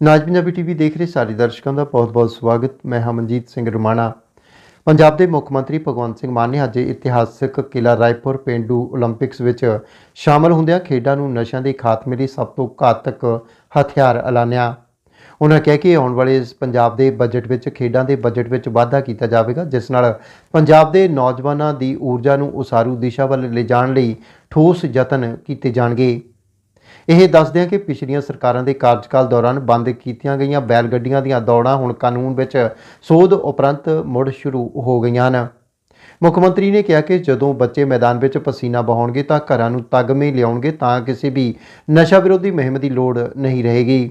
ਨਾਜ Punjabi TV ਦੇਖ ਰਹੇ ਸਾਰੇ ਦਰਸ਼ਕਾਂ ਦਾ ਬਹੁਤ-ਬਹੁਤ ਸਵਾਗਤ। ਮੈਂ ਹਾਂ ਮਨਜੀਤ ਸਿੰਘ ਰਮਾਣਾ। ਪੰਜਾਬ ਦੇ ਮੁੱਖ ਮੰਤਰੀ ਭਗਵੰਤ ਸਿੰਘ ਮਾਨ ਨੇ ਅੱਜ ਇਤਿਹਾਸਕ ਕਿਲਾ ਰਾਏਪੁਰ ਪਿੰਡੂ 올림픽ਸ ਵਿੱਚ ਸ਼ਾਮਲ ਹੁੰਦਿਆਂ ਖੇਡਾਂ ਨੂੰ ਨਸ਼ਿਆਂ ਦੇ ਖਾਤਮੇ ਲਈ ਸਭ ਤੋਂ ਘਾਤਕ ਹਥਿਆਰ ਐਲਾਨਿਆ। ਉਹਨਾਂ ਕਹਿ ਕਿ ਆਉਣ ਵਾਲੇ ਇਸ ਪੰਜਾਬ ਦੇ ਬਜਟ ਵਿੱਚ, ਖੇਡਾਂ ਦੇ ਬਜਟ ਵਿੱਚ ਵਾਧਾ ਕੀਤਾ ਜਾਵੇਗਾ, ਜਿਸ ਨਾਲ ਪੰਜਾਬ ਦੇ ਨੌਜਵਾਨਾਂ ਦੀ ਊਰਜਾ ਨੂੰ ਉਸਾਰੂ ਦਿਸ਼ਾ ਵੱਲ ਲਿਜਾਣ ਲਈ ਠੋਸ ਯਤਨ ਕੀਤੇ ਜਾਣਗੇ। ਇਹ ਦੱਸਦੇ ਹਾਂ ਕਿ ਪਿਛਲੀਆਂ ਸਰਕਾਰਾਂ ਦੇ ਕਾਰਜਕਾਲ ਦੌਰਾਨ ਬੰਦ ਕੀਤੀਆਂ ਗਈਆਂ ਬੈਲ ਗੱਡੀਆਂ ਦੀਆਂ ਦੌੜਾਂ ਹੁਣ ਕਾਨੂੰਨ ਵਿੱਚ ਸੋਧ ਉਪਰੰਤ ਮੁੜ ਸ਼ੁਰੂ ਹੋ ਗਈਆਂ ਹਨ। ਮੁੱਖ ਮੰਤਰੀ ਨੇ ਕਿਹਾ ਕਿ ਜਦੋਂ ਬੱਚੇ ਮੈਦਾਨ ਵਿੱਚ ਪਸੀਨਾ ਬਹਾਉਣਗੇ ਤਾਂ ਘਰਾਂ ਨੂੰ ਤਗਮੇ ਲਿਆਉਣਗੇ ਤਾਂ ਕਿਸੇ ਵੀ ਨਸ਼ਾ ਵਿਰੋਧੀ ਮੁਹਿੰਮ ਦੀ ਲੋੜ ਨਹੀਂ ਰਹੇਗੀ।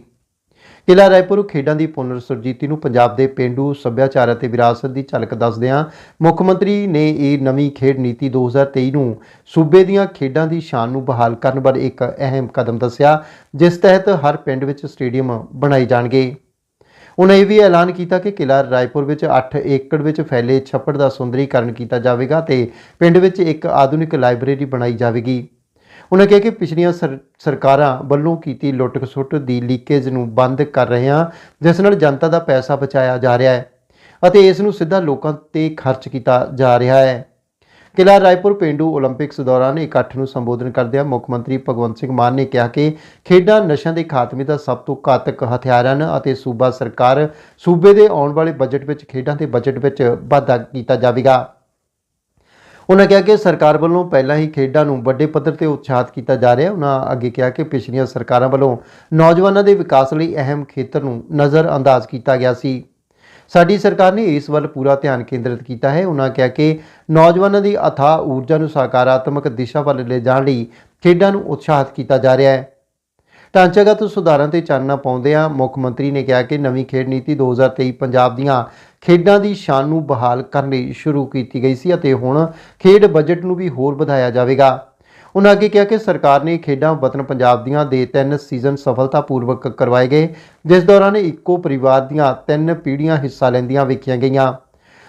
ਕਿਲਾ ਰਾਏਪੁਰ ਖੇਡਾਂ ਦੀ ਪੁਨਰ ਸੁਰਜੀਤੀ ਨੂੰ ਪੰਜਾਬ ਦੇ ਪਿੰਡੂ ਸੱਭਿਆਚਾਰ ਅਤੇ ਵਿਰਾਸਤ ਦੀ ਝਲਕ ਦੱਸਦਿਆਂ ਮੁੱਖ ਮੰਤਰੀ ਨੇ ਇਹ ਨਵੀਂ ਖੇਡ ਨੀਤੀ 2023 ਨੂੰ ਸੂਬੇ ਦੀਆਂ ਖੇਡਾਂ ਦੀ ਸ਼ਾਨ ਨੂੰ ਬਹਾਲ ਕਰਨ ਬਾਰੇ ਇੱਕ ਅਹਿਮ ਕਦਮ ਦੱਸਿਆ, ਜਿਸ ਤਹਿਤ ਹਰ ਪਿੰਡ ਵਿੱਚ ਸਟੇਡੀਅਮ ਬਣਾਏ ਜਾਣਗੇ। ਉਹਨਾਂ ਇਹ ਵੀ ਐਲਾਨ ਕੀਤਾ ਕਿ ਕਿਲਾ ਰਾਏਪੁਰ ਵਿੱਚ 8 ਏਕੜ ਵਿੱਚ ਫੈਲੇ ਛੱਪੜ ਦਾ ਸੁੰਦਰੀਕਰਨ ਕੀਤਾ ਜਾਵੇਗਾ ਤੇ ਪਿੰਡ ਵਿੱਚ ਇੱਕ ਆਧੁਨਿਕ ਲਾਇਬ੍ਰੇਰੀ ਬਣਾਈ ਜਾਵੇਗੀ। ਉਹਨਾਂ ਕਿਹਾ ਕਿ ਪਿਛਲੀਆਂ ਸਰਕਾਰਾਂ ਵੱਲੋਂ ਕੀਤੀ ਲੁੱਟ-ਖਸੁੱਟ ਦੀ ਲੀਕੇਜ ਨੂੰ ਬੰਦ ਕਰ ਰਹੇ ਹਾਂ, ਜਿਸ ਨਾਲ ਜਨਤਾ ਦਾ ਪੈਸਾ ਬਚਾਇਆ ਜਾ ਰਿਹਾ ਹੈ ਅਤੇ ਇਸ ਨੂੰ ਸਿੱਧਾ ਲੋਕਾਂ ਤੇ ਖਰਚ ਕੀਤਾ ਜਾ ਰਿਹਾ ਹੈ। ਕਿਲਾ ਰਾਏਪੁਰ ਪਿੰਡੂ 올림픽ਸ ਦੌਰਾਨ ਇਕੱਠ ਨੂੰ ਸੰਬੋਧਨ ਕਰਦਿਆਂ ਮੁੱਖ ਮੰਤਰੀ ਭਗਵੰਤ ਸਿੰਘ ਮਾਨ ਨੇ ਕਿਹਾ ਕਿ ਖੇਡਾਂ ਨਸ਼ਿਆਂ ਦੇ ਖਾਤਮੇ ਦਾ ਸਭ ਤੋਂ ਘਾਤਕ ਹਥਿਆਰ ਹਨ ਅਤੇ ਸੂਬਾ ਸਰਕਾਰ ਸੂਬੇ ਦੇ ਆਉਣ ਵਾਲੇ ਬਜਟ ਵਿੱਚ ਖੇਡਾਂ ਦੇ ਬਜਟ ਵਿੱਚ ਵਾਧਾ ਕੀਤਾ ਜਾਵੇਗਾ। ਉਹਨਾਂ ਕਿਹਾ ਕਿ ਸਰਕਾਰ ਵੱਲੋਂ ਪਹਿਲਾਂ ਹੀ ਖੇਡਾਂ ਨੂੰ ਵੱਡੇ ਪੱਧਰ ਤੇ ਉਤਸ਼ਾਹਿਤ ਕੀਤਾ ਜਾ ਰਿਹਾ ਉਹਨਾਂ ਅੱਗੇ ਕਿਹਾ ਕਿ ਪਿਛਲੀਆਂ ਸਰਕਾਰਾਂ ਵੱਲੋਂ ਨੌਜਵਾਨਾਂ ਦੇ ਵਿਕਾਸ ਲਈ ਅਹਿਮ ਖੇਤਰ ਨੂੰ ਨਜ਼ਰ ਅੰਦਾਜ਼ ਕੀਤਾ ਗਿਆ ਸੀ। ਸਾਡੀ ਸਰਕਾਰ ਨੇ ਇਸ ਵੱਲ ਪੂਰਾ ਧਿਆਨ ਕੇਂਦਰਿਤ ਕੀਤਾ ਹੈ। ਉਹਨਾਂ ਕਿਹਾ ਕਿ ਨੌਜਵਾਨਾਂ ਦੀ ਅਥਾਹ ਊਰਜਾ ਨੂੰ ਸਕਾਰਾਤਮਕ ਦਿਸ਼ਾ ਵੱਲ ਲੈ ਜਾਣ ਲਈ ਖੇਡਾਂ ਨੂੰ ਉਤਸ਼ਾਹਿਤ ਕੀਤਾ ਜਾ ਰਿਹਾ ਹੈ। ਢਾਂਚਾਗਤ ਸੁਧਾਰਾਂ ਤੇ ਚਾਨਣਾ ਪਾਉਂਦਿਆਂ ਮੁੱਖ ਮੰਤਰੀ ਨੇ ਕਿਹਾ ਕਿ ਨਵੀਂ ਖੇਡ ਨੀਤੀ 2023 ਪੰਜਾਬ ਦੀਆਂ ਖੇਡਾਂ ਦੀ ਸ਼ਾਨ ਨੂੰ ਬਹਾਲ ਕਰਨ ਲਈ ਸ਼ੁਰੂ ਕੀਤੀ ਗਈ ਸੀ ਅਤੇ ਹੁਣ ਖੇਡ ਬਜਟ ਨੂੰ ਵੀ ਹੋਰ ਵਧਾਇਆ ਜਾਵੇਗਾ। ਉਹਨਾਂ ਅੱਗੇ ਕਿਹਾ ਕਿ ਸਰਕਾਰ ਨੇ ਖੇਡਾਂ ਵਤਨ ਪੰਜਾਬ ਦੀਆਂ ਦੇ ਤਿੰਨ ਸੀਜ਼ਨ ਸਫਲਤਾਪੂਰਵਕ ਕਰਵਾਏ ਗਏ, ਜਿਸ ਦੌਰਾਨ ਇੱਕੋ ਪਰਿਵਾਰ ਦੀਆਂ ਤਿੰਨ ਪੀੜ੍ਹੀਆਂ ਹਿੱਸਾ ਲੈਂਦੀਆਂ ਵੇਖੀਆਂ ਗਈਆਂ।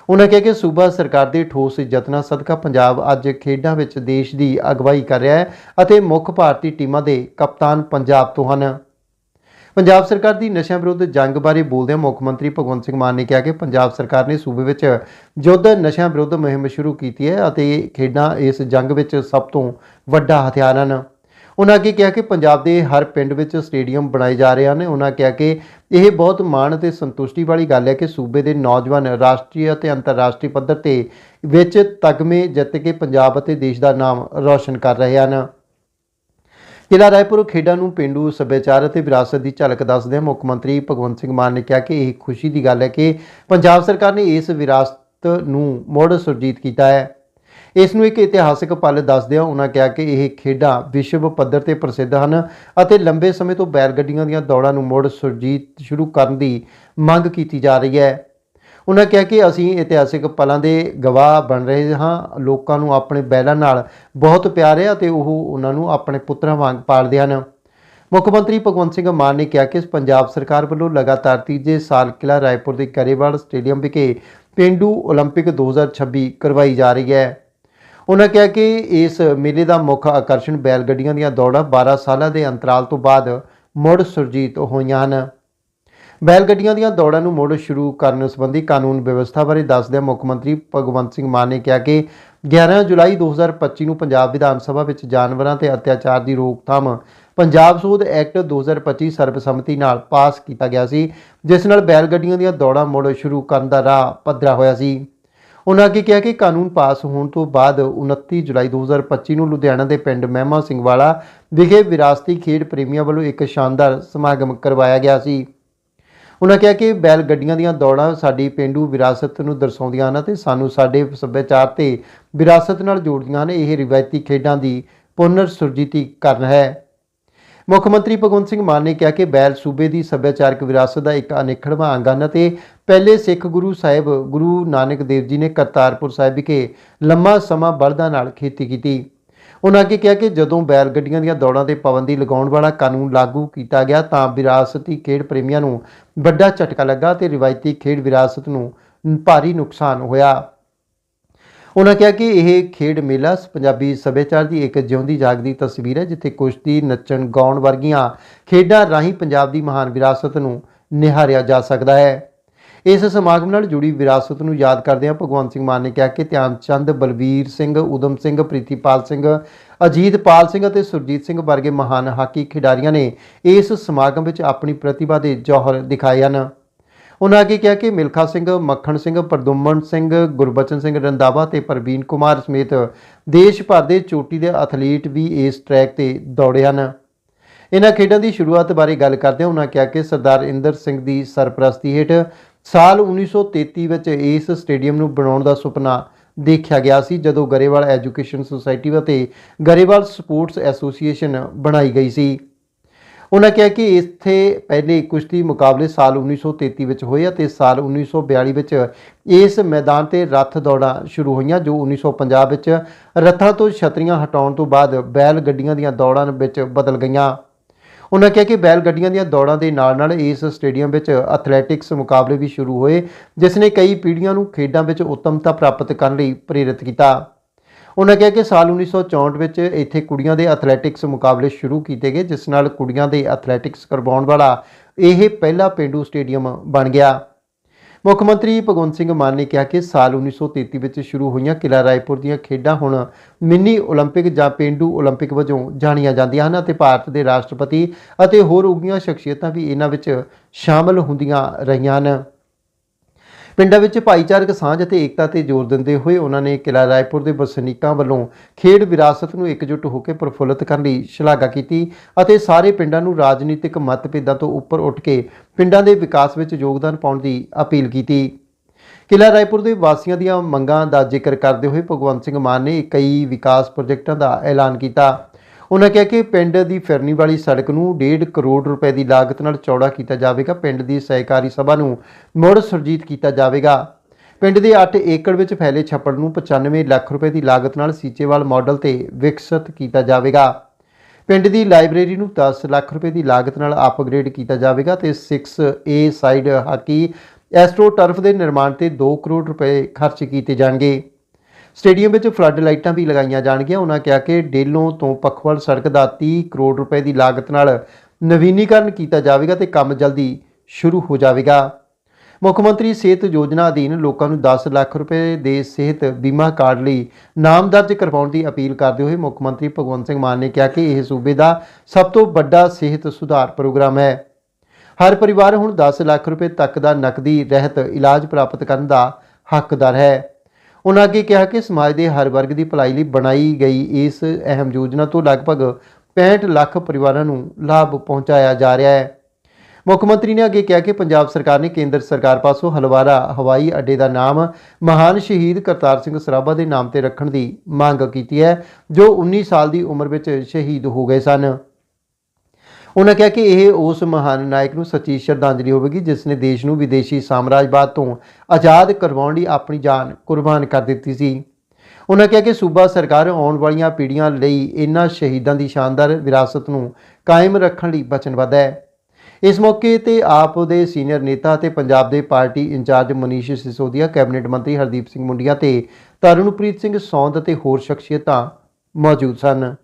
ਉਹਨਾਂ ਕਿਹਾ ਕਿ ਸੂਬਾ ਸਰਕਾਰ ਦੇ ਠੋਸ ਯਤਨਾਂ ਸਦਕਾ ਪੰਜਾਬ ਅੱਜ ਖੇਡਾਂ ਵਿੱਚ ਦੇਸ਼ ਦੀ ਅਗਵਾਈ ਕਰ ਰਿਹਾ ਹੈ ਅਤੇ ਮੁੱਖ ਭਾਰਤੀ ਟੀਮਾਂ ਦੇ ਕਪਤਾਨ ਪੰਜਾਬ ਤੋਂ ਹਨ। ਪੰਜਾਬ ਸਰਕਾਰ ਦੀ ਨਸ਼ਿਆਂ ਵਿਰੁੱਧ ਜੰਗ ਬਾਰੇ ਬੋਲਦਿਆਂ ਮੁੱਖ ਮੰਤਰੀ ਭਗਵੰਤ ਸਿੰਘ ਮਾਨ ਨੇ ਕਿਹਾ ਕਿ ਪੰਜਾਬ ਸਰਕਾਰ ਨੇ ਸੂਬੇ ਵਿੱਚ ਯੁੱਧ ਨਸ਼ਿਆਂ ਵਿਰੁੱਧ ਮੁਹਿੰਮ ਸ਼ੁਰੂ ਕੀਤੀ ਹੈ ਅਤੇ ਖੇਡਾਂ ਇਸ ਜੰਗ ਵਿੱਚ ਸਭ ਤੋਂ ਵੱਡਾ ਹਥਿਆਰ ਹਨ। ਉਹਨਾਂ ਅੱਗੇ ਕਿਹਾ ਕਿ ਪੰਜਾਬ ਦੇ ਹਰ ਪਿੰਡ ਵਿੱਚ ਸਟੇਡੀਅਮ ਬਣਾਏ ਜਾ ਰਹੇ ਹਨ। ਉਹਨਾਂ ਕਿਹਾ ਕਿ ਇਹ ਬਹੁਤ ਮਾਣ ਅਤੇ ਸੰਤੁਸ਼ਟੀ ਵਾਲੀ ਗੱਲ ਹੈ ਕਿ ਸੂਬੇ ਦੇ ਨੌਜਵਾਨ ਰਾਸ਼ਟਰੀ ਅਤੇ ਅੰਤਰਰਾਸ਼ਟਰੀ ਪੱਧਰ ਤੇ ਵਿੱਚ ਤਗਮੇ ਜਿੱਤ ਕੇ ਪੰਜਾਬ ਅਤੇ ਦੇਸ਼ ਦਾ ਨਾਮ ਰੌਸ਼ਨ ਕਰ ਰਹੇ ਹਨ। ਕਿਲਾ ਰਾਏਪੁਰ ਖੇਡਾਂ ਨੂੰ ਪਿੰਡੂ ਸੱਭਿਆਚਾਰ ਅਤੇ ਵਿਰਾਸਤ ਦੀ ਝਲਕ ਦੱਸਦਿਆਂ ਮੁੱਖ ਮੰਤਰੀ ਭਗਵੰਤ ਸਿੰਘ ਮਾਨ ਨੇ ਕਿਹਾ ਕਿ ਇਹ ਖੁਸ਼ੀ ਦੀ ਗੱਲ ਹੈ ਕਿ ਪੰਜਾਬ ਸਰਕਾਰ ਨੇ ਇਸ ਵਿਰਾਸਤ ਨੂੰ ਮੁੜ ਸੁਰਜੀਤ ਕੀਤਾ ਹੈ। ਇਸ ਨੂੰ ਇੱਕ ਇਤਿਹਾਸਕ ਪਲ ਦੱਸਦਿਆਂ ਉਹਨਾਂ ਕਿਹਾ ਕਿ ਇਹ ਖੇਡਾਂ ਵਿਸ਼ਵ ਪੱਧਰ ਤੇ ਪ੍ਰਸਿੱਧ ਹਨ ਅਤੇ ਲੰਬੇ ਸਮੇਂ ਤੋਂ ਬੈਲ ਗੱਡੀਆਂ ਦੀਆਂ ਦੌੜਾਂ ਨੂੰ ਮੁੜ ਸੁਰਜੀਤ ਸ਼ੁਰੂ ਕਰਨ ਦੀ ਮੰਗ ਕੀਤੀ ਜਾ ਰਹੀ ਹੈ। ਉਹਨਾਂ ਕਿਹਾ ਕਿ ਅਸੀਂ ਇਤਿਹਾਸਿਕ ਪਲਾਂ ਦੇ ਗਵਾਹ ਬਣ ਰਹੇ ਹਾਂ ਲੋਕਾਂ ਨੂੰ ਆਪਣੇ ਬੈਲਾਂ ਨਾਲ ਬਹੁਤ ਪਿਆਰ ਹੈ ਅਤੇ ਉਹ ਉਹਨਾਂ ਨੂੰ ਆਪਣੇ ਪੁੱਤਰਾਂ ਵਾਂਗ ਪਾਲਦੇ ਹਨ ਮੁੱਖ ਮੰਤਰੀ ਭਗਵੰਤ ਸਿੰਘ ਮਾਨ ਨੇ ਕਿਹਾ ਕਿ ਪੰਜਾਬ ਸਰਕਾਰ ਵੱਲੋਂ ਲਗਾਤਾਰ ਤੀਜੇ ਸਾਲ ਕਿਲਾ ਰਾਏਪੁਰ ਦੇ ਕਰੇਵਾਲ ਸਟੇਡੀਅਮ ਵਿਖੇ ਪੇਂਡੂ 올림픽 2026 ਕਰਵਾਈ ਜਾ ਰਹੀ ਹੈ ਉਹਨਾਂ ਕਿਹਾ ਕਿ ਇਸ ਮੇਲੇ ਦਾ ਮੁੱਖ ਆਕਰਸ਼ਣ ਬੈਲ ਗੱਡੀਆਂ ਦੀਆਂ ਦੌੜਾਂ 12 ਸਾਲਾਂ ਦੇ ਅੰਤਰਾਲ ਤੋਂ ਬਾਅਦ ਮੁੜ ਸੁਰਜੀਤ ਹੋਈਆਂ ਹਨ ਬੈਲ ਗੱਡੀਆਂ ਦੀਆਂ ਦੌੜਾਂ ਨੂੰ ਮੁੜ ਸ਼ੁਰੂ ਕਰਨ ਸੰਬੰਧੀ ਕਾਨੂੰਨ ਵਿਵਸਥਾ ਬਾਰੇ ਦੱਸਦਿਆਂ ਮੁੱਖ ਮੰਤਰੀ ਭਗਵੰਤ ਸਿੰਘ ਮਾਨ ਨੇ ਕਿਹਾ ਕਿ 11 ਜੁਲਾਈ 2025 ਨੂੰ ਪੰਜਾਬ ਵਿਧਾਨ ਸਭਾ ਵਿੱਚ ਜਾਨਵਰਾਂ ਤੇ ਅਤਿਆਚਾਰ ਦੀ ਰੋਕਥਾਮ ਪੰਜਾਬ ਸੋਧ ਐਕਟ 2025 ਸਰਬਸੰਮਤੀ ਨਾਲ ਪਾਸ ਕੀਤਾ ਗਿਆ ਸੀ, ਜਿਸ ਨਾਲ ਬੈਲ ਗੱਡੀਆਂ ਦੀਆਂ ਦੌੜਾਂ ਮੁੜ ਸ਼ੁਰੂ ਕਰਨ ਦਾ ਰਾਹ ਪੱਧਰਾ ਹੋਇਆ ਸੀ। ਉਹਨਾਂ ਅੱਗੇ ਕਿਹਾ ਕਿ ਕਾਨੂੰਨ ਪਾਸ ਹੋਣ ਤੋਂ ਬਾਅਦ 29 ਜੁਲਾਈ 2025 ਨੂੰ ਲੁਧਿਆਣਾ ਦੇ ਪਿੰਡ ਮਹਿਮਾ ਸਿੰਘ ਵਾਲਾ ਵਿਖੇ ਵਿਰਾਸਤੀ ਖੇਡ ਪ੍ਰੇਮੀਆਂ ਵੱਲੋਂ ਇੱਕ ਸ਼ਾਨਦਾਰ ਸਮਾਗਮ ਕਰਵਾਇਆ ਗਿਆ ਸੀ। ਉਹਨਾਂ ਕਿਹਾ ਕਿ ਬੈਲ ਗੱਡੀਆਂ ਦੀਆਂ ਦੌੜਾਂ ਸਾਡੀ ਪਿੰਡੂ ਵਿਰਾਸਤ ਨੂੰ ਦਰਸਾਉਂਦੀਆਂ ਹਨ ਤੇ ਸਾਨੂੰ ਸਾਡੇ ਸੱਭਿਆਚਾਰ ਤੇ ਵਿਰਾਸਤ ਨਾਲ ਜੋੜਦੀਆਂ ਹਨ। ਇਹ ਰਿਵਾਇਤੀ ਖੇਡਾਂ ਦੀ ਪੁਨਰ ਸੁਰਜੀਤੀ ਕਰਨ ਹੈ। ਮੁੱਖ ਮੰਤਰੀ ਭਗਵੰਤ ਸਿੰਘ ਮਾਨ ਨੇ ਕਿਹਾ ਕਿ ਬੈਲ ਸੂਬੇ ਦੀ ਸੱਭਿਆਚਾਰਕ ਵਿਰਾਸਤ ਦਾ ਇੱਕ ਅਨਿੱਖੜਵਾਂ ਅੰਗ ਹਨ ਤੇ ਪਹਿਲੇ ਸਿੱਖ ਗੁਰੂ ਸਾਹਿਬ, ਗੁਰੂ ਨਾਨਕ ਦੇਵ ਜੀ ਨੇ ਕਰਤਾਰਪੁਰ ਸਾਹਿਬ ਵਿਖੇ ਲੰਮਾ ਸਮਾਂ ਬਲਦਾਂ ਨਾਲ ਖੇਤੀ ਕੀਤੀ। ਉਹਨਾਂ ਅੱਗੇ ਕਿਹਾ ਕਿ ਜਦੋਂ ਬੈਲ ਗੱਡੀਆਂ ਦੀਆਂ ਦੌੜਾਂ ਤੇ ਪਾਬੰਦੀ ਲਗਾਉਣ ਵਾਲਾ ਕਾਨੂੰਨ ਲਾਗੂ ਕੀਤਾ ਗਿਆ ਤਾਂ ਵਿਰਾਸਤੀ ਖੇਡ ਪ੍ਰੇਮੀਆਂ ਨੂੰ ਵੱਡਾ ਝਟਕਾ ਲੱਗਾ ਤੇ ਰਿਵਾਇਤੀ ਖੇਡ ਵਿਰਾਸਤ ਨੂੰ ਭਾਰੀ ਨੁਕਸਾਨ ਹੋਇਆ। ਉਹਨਾਂ ਕਿਹਾ ਕਿ ਇਹ ਖੇਡ ਮੇਲਾ ਪੰਜਾਬੀ ਸੱਭਿਆਚਾਰ ਦੀ ਇੱਕ ਜਿਉਂਦੀ ਜਾਗਦੀ ਤਸਵੀਰ ਹੈ, ਜਿੱਥੇ ਕੁਸ਼ਤੀ, ਨੱਚਣ, ਗਾਉਣ ਵਰਗੀਆਂ ਖੇਡਾਂ ਰਾਹੀਂ ਪੰਜਾਬ ਦੀ ਮਹਾਨ ਵਿਰਾਸਤ ਨੂੰ ਨਿਹਾਰਿਆ ਜਾ ਸਕਦਾ ਹੈ। ਇਸ ਸਮਾਗਮ ਨਾਲ ਜੁੜੀ ਵਿਰਾਸਤ ਨੂੰ ਯਾਦ ਕਰਦਿਆਂ ਭਗਵੰਤ ਸਿੰਘ ਮਾਨ ਨੇ ਕਿਹਾ ਕਿ ਧਿਆਨ ਚੰਦ ਬਲਵੀਰ ਸਿੰਘ ਉਦਮ ਸਿੰਘ, ਪ੍ਰੀਤੀਪਾਲ ਸਿੰਘ, ਅਜੀਤਪਾਲ ਸਿੰਘ ਅਤੇ ਸੁਰਜੀਤ ਸਿੰਘ ਵਰਗੇ ਮਹਾਨ ਹਾਕੀ ਖਿਡਾਰੀਆਂ ਨੇ ਇਸ ਸਮਾਗਮ ਵਿੱਚ ਆਪਣੀ ਪ੍ਰਤਿਭਾ ਦੇ ਜੋਹਰ ਦਿਖਾਏ ਹਨ। ਉਹਨਾਂ ਅੱਗੇ ਕਿਹਾ ਕਿ ਮਿਲਖਾ ਸਿੰਘ, ਮੱਖਣ ਸਿੰਘ, ਪ੍ਰਦੁਮਨ ਸਿੰਘ, ਗੁਰਬਚਨ ਸਿੰਘ ਰੰਦਾਵਾ ਤੇ ਪ੍ਰਵੀਨ ਕੁਮਾਰ ਸਮੇਤ ਦੇਸ਼ ਭਰ ਦੇ ਚੋਟੀ ਦੇ ਐਥਲੀਟ ਵੀ ਇਸ ਟਰੈਕ ਤੇ ਦੌੜੇ ਹਨ। ਇਹਨਾਂ ਖੇਡਾਂ ਦੀ ਸ਼ੁਰੂਆਤ ਬਾਰੇ ਗੱਲ ਕਰਦਿਆਂ ਉਹਨਾਂ ਕਿਹਾ ਕਿ ਸਰਦਾਰ ਇੰਦਰ ਸਿੰਘ ਦੀ ਸਰਪ੍ਰਸਤੀ ਹੇਠ ਸਾਲ 1933 ਵਿੱਚ ਇਸ ਸਟੇਡੀਅਮ ਨੂੰ ਬਣਾਉਣ ਦਾ ਸੁਪਨਾ ਦੇਖਿਆ ਗਿਆ ਸੀ, ਜਦੋਂ ਗਰੇਵਾਲ ਐਜੂਕੇਸ਼ਨ ਸੁਸਾਇਟੀ ਅਤੇ ਗਰੇਵਾਲ ਸਪੋਰਟਸ ਐਸੋਸੀਏਸ਼ਨ ਬਣਾਈ ਗਈ ਸੀ। ਉਹਨਾਂ ਕਿਹਾ ਕਿ ਇੱਥੇ ਪਹਿਲੇ ਕੁਸ਼ਤੀ ਮੁਕਾਬਲੇ ਸਾਲ 1933 ਵਿੱਚ ਹੋਏ ਅਤੇ ਸਾਲ 1942 ਵਿੱਚ ਇਸ ਮੈਦਾਨ ਤੇ ਰੱਥ ਦੌੜਾਂ ਸ਼ੁਰੂ ਹੋਈਆਂ, ਜੋ 1950 ਵਿੱਚ ਰੱਥਾਂ ਤੋਂ ਛਤਰੀਆਂ ਹਟਾਉਣ ਤੋਂ ਬਾਅਦ ਬੈਲ ਗੱਡੀਆਂ ਦੀਆਂ ਦੌੜਾਂ ਵਿੱਚ ਬਦਲ ਗਈਆਂ। ਉਹਨਾਂ ਕਿਹਾ ਕਿ ਬੈਲ ਗੱਡੀਆਂ ਦੀਆਂ ਦੌੜਾਂ ਦੇ ਨਾਲ-ਨਾਲ ਇਸ ਸਟੇਡੀਅਮ ਵਿੱਚ ਐਥਲੈਟਿਕਸ ਮੁਕਾਬਲੇ ਵੀ ਸ਼ੁਰੂ ਹੋਏ, ਜਿਸ ਨੇ ਕਈ ਪੀੜ੍ਹੀਆਂ ਨੂੰ ਖੇਡਾਂ ਵਿੱਚ ਉੱਤਮਤਾ ਪ੍ਰਾਪਤ ਕਰਨ ਲਈ ਪ੍ਰੇਰਿਤ ਕੀਤਾ। ਉਹਨਾਂ ਕਿਹਾ ਕਿ ਸਾਲ 1964 ਵਿੱਚ ਇੱਥੇ ਕੁੜੀਆਂ ਦੇ ਐਥਲੈਟਿਕਸ ਮੁਕਾਬਲੇ ਸ਼ੁਰੂ ਕੀਤੇ ਗਏ, ਜਿਸ ਨਾਲ ਕੁੜੀਆਂ ਦੇ ਐਥਲੈਟਿਕਸ ਕਰਵਾਉਣ ਵਾਲਾ ਇਹ ਪਹਿਲਾ ਪੇਂਡੂ ਸਟੇਡੀਅਮ ਬਣ ਗਿਆ। ਮੁੱਖ ਮੰਤਰੀ ਭਗਵੰਤ ਸਿੰਘ ਮਾਨ ਨੇ ਕਿਹਾ ਕਿ ਸਾਲ 1933 ਵਿੱਚ ਸ਼ੁਰੂ ਹੋਈਆਂ ਕਿਲਾ ਰਾਏਪੁਰ ਦੀਆਂ ਖੇਡਾਂ ਹੁਣ ਮਿੰਨੀ 올림픽 ਜਾਂ ਪੇਂਡੂ 올림픽 ਵਜੋਂ ਜਾਣੀਆਂ ਜਾਂਦੀਆਂ ਹਨ ਅਤੇ ਭਾਰਤ ਦੇ ਰਾਸ਼ਟਰਪਤੀ ਅਤੇ ਹੋਰ ਉੱਘੀਆਂ ਸ਼ਖਸੀਅਤਾਂ ਵੀ ਇਹਨਾਂ ਵਿੱਚ ਸ਼ਾਮਲ ਹੁੰਦੀਆਂ ਰਹੀਆਂ ਹਨ ਪਿੰਡਾਂ ਵਿੱਚ ਭਾਈਚਾਰਕ ਸਾਂਝ ਅਤੇ ਏਕਤਾ ਤੇ ਜ਼ੋਰ ਦਿੰਦੇ ਹੋਏ ਉਹਨਾਂ ਨੇ ਕਿਲਾ ਰਾਏਪੁਰ ਦੇ ਵਸਨੀਕਾਂ ਵੱਲੋਂ ਖੇਡ ਵਿਰਾਸਤ ਨੂੰ ਇਕਜੁੱਟ ਹੋ ਕੇ ਪ੍ਰਫੁੱਲਤ ਕਰਨ ਲਈ ਸ਼ਲਾਘਾ ਕੀਤੀ ਅਤੇ ਸਾਰੇ ਪਿੰਡਾਂ ਨੂੰ ਰਾਜਨੀਤਿਕ ਮਤਭੇਦਾਂ ਤੋਂ ਉੱਪਰ ਉੱਠ ਕੇ ਪਿੰਡਾਂ ਦੇ ਵਿਕਾਸ ਵਿੱਚ ਯੋਗਦਾਨ ਪਾਉਣ ਦੀ ਅਪੀਲ ਕੀਤੀ। ਕਿਲਾ ਰਾਏਪੁਰ ਦੇ ਵਾਸੀਆਂ ਦੀਆਂ ਮੰਗਾਂ ਦਾ ਜ਼ਿਕਰ ਕਰਦੇ ਹੋਏ ਭਗਵੰਤ ਸਿੰਘ ਮਾਨ ਨੇ ਕਈ ਵਿਕਾਸ ਪ੍ਰੋਜੈਕਟਾਂ ਦਾ ਐਲਾਨ ਕੀਤਾ। ਉਹਨਾਂ ਕਿਹਾ ਕਿ ਪਿੰਡ ਦੀ ਫਿਰਨੀ ਵਾਲੀ ਸੜਕ ਨੂੰ 1.5 ਕਰੋੜ ਰੁਪਏ ਦੀ ਲਾਗਤ ਨਾਲ ਚੌੜਾ ਕੀਤਾ ਜਾਵੇਗਾ। ਪਿੰਡ ਦੀ ਸਹਿਕਾਰੀ ਸਭਾ ਨੂੰ ਮੁੜ ਸੁਰਜੀਤ ਕੀਤਾ ਜਾਵੇਗਾ। ਪਿੰਡ ਦੇ 8 ਏਕੜ ਵਿੱਚ ਫੈਲੇ ਛੱਪੜ ਨੂੰ 95 ਲੱਖ ਰੁਪਏ ਦੀ ਲਾਗਤ ਨਾਲ ਸੀਚੇਵਾਲ ਮਾਡਲ ਤੇ ਵਿਕਸਿਤ ਕੀਤਾ ਜਾਵੇਗਾ। ਪਿੰਡ ਦੀ ਲਾਇਬ੍ਰੇਰੀ ਨੂੰ 10 ਲੱਖ ਰੁਪਏ ਦੀ ਲਾਗਤ ਨਾਲ ਅਪਗ੍ਰੇਡ ਕੀਤਾ ਜਾਵੇਗਾ ਤੇ 6A side hockey astro turf ਦੇ ਨਿਰਮਾਣ ਤੇ 2 ਕਰੋੜ ਰੁਪਏ ਖਰਚ ਕੀਤੇ ਜਾਣਗੇ। ਸਟੇਡੀਅਮ ਵਿੱਚ ਫਲੱਡ ਲਾਈਟਾਂ ਵੀ ਲਗਾਈਆਂ ਜਾਣਗੀਆਂ। ਉਹਨਾਂ ਕਿਹਾ ਕਿ ਡੇਲੋਂ ਤੋਂ ਪਖਵਲ ਸੜਕ ਦਾ 30 ਕਰੋੜ ਰੁਪਏ ਦੀ ਲਾਗਤ ਨਾਲ ਨਵੀਨੀਕਰਨ ਕੀਤਾ ਜਾਵੇਗਾ ਤੇ ਕੰਮ ਜਲਦੀ ਸ਼ੁਰੂ ਹੋ ਜਾਵੇਗਾ। ਮੁੱਖ ਮੰਤਰੀ ਸਿਹਤ ਯੋਜਨਾ ਅਧੀਨ ਲੋਕਾਂ ਨੂੰ 10 ਲੱਖ ਰੁਪਏ ਦੇ ਸਿਹਤ ਬੀਮਾ ਕਾਰਡ ਲਈ ਨਾਮ ਦਰਜ ਕਰਵਾਉਣ ਦੀ ਅਪੀਲ ਕਰਦੇ ਹੋਏ ਮੁੱਖ ਮੰਤਰੀ ਭਗਵੰਤ ਸਿੰਘ ਮਾਨ ਨੇ ਕਿਹਾ ਕਿ ਇਹ ਸੂਬੇ ਦਾ ਸਭ ਤੋਂ ਵੱਡਾ ਸਿਹਤ ਸੁਧਾਰ ਪ੍ਰੋਗਰਾਮ ਹੈ। ਹਰ ਪਰਿਵਾਰ ਹੁਣ 10 ਲੱਖ ਰੁਪਏ ਤੱਕ ਦਾ ਨਕਦੀ ਰਹਿਤ ਇਲਾਜ ਪ੍ਰਾਪਤ ਕਰਨ ਦਾ ਹੱਕਦਾਰ ਹੈ। ਉਹਨਾਂ ਅੱਗੇ ਕਿਹਾ ਕਿ ਸਮਾਜ ਦੇ ਹਰ ਵਰਗ ਦੀ ਭਲਾਈ ਲਈ ਬਣਾਈ ਗਈ ਇਸ ਅਹਿਮ ਯੋਜਨਾ ਤੋਂ ਲਗਭਗ 65 ਲੱਖ ਪਰਿਵਾਰਾਂ ਨੂੰ ਲਾਭ ਪਹੁੰਚਾਇਆ ਜਾ ਰਿਹਾ ਹੈ। ਮੁੱਖ ਮੰਤਰੀ ਨੇ ਅੱਗੇ ਕਿਹਾ ਕਿ ਪੰਜਾਬ ਸਰਕਾਰ ਨੇ ਕੇਂਦਰ ਸਰਕਾਰ ਪਾਸੋਂ ਹਲਵਾਰਾ ਹਵਾਈ ਅੱਡੇ ਦਾ ਨਾਮ ਮਹਾਨ ਸ਼ਹੀਦ ਕਰਤਾਰ ਸਿੰਘ ਸਰਾਭਾ ਦੇ ਨਾਮ ਤੇ ਰੱਖਣ ਦੀ ਮੰਗ ਕੀਤੀ ਹੈ, ਜੋ 19 ਸਾਲ ਦੀ ਉਮਰ ਵਿੱਚ ਸ਼ਹੀਦ ਹੋ ਗਏ ਸਨ। ਉਹਨਾਂ ਕਿਹਾ ਕਿ ਇਹ ਉਸ ਮਹਾਨ ਨਾਇਕ ਨੂੰ ਸੱਚੀ ਸ਼ਰਧਾਂਜਲੀ ਹੋਵੇਗੀ, ਜਿਸ ਨੇ ਦੇਸ਼ ਨੂੰ ਵਿਦੇਸ਼ੀ ਸਾਮਰਾਜਵਾਦ ਤੋਂ ਆਜ਼ਾਦ ਕਰਵਾਉਣ ਲਈ ਆਪਣੀ ਜਾਨ ਕੁਰਬਾਨ ਕਰ ਦਿੱਤੀ ਸੀ। ਉਹਨਾਂ ਕਿਹਾ ਕਿ ਸੂਬਾ ਸਰਕਾਰ ਆਉਣ ਵਾਲੀਆਂ ਪੀੜ੍ਹੀਆਂ ਲਈ ਇਨ੍ਹਾਂ ਸ਼ਹੀਦਾਂ ਦੀ ਸ਼ਾਨਦਾਰ ਵਿਰਾਸਤ ਨੂੰ ਕਾਇਮ ਰੱਖਣ ਲਈ ਵਚਨਬੱਧ ਹੈ। ਇਸ ਮੌਕੇ ਤੇ ਆਪ ਦੇ ਸੀਨੀਅਰ ਨੇਤਾ ਅਤੇ ਪੰਜਾਬ ਦੇ party incharge Manish Sisodia, cabinet ਮੰਤਰੀ ਹਰਦੀਪ ਸਿੰਘ ਮੁੰਡੀਆਂ ਤੇ ਤਰਨਪ੍ਰੀਤ ਸਿੰਘ ਸੌਂਦ ਅਤੇ ਹੋਰ ਸ਼ਖਸੀਅਤਾਂ ਮੌਜੂਦ ਸਨ।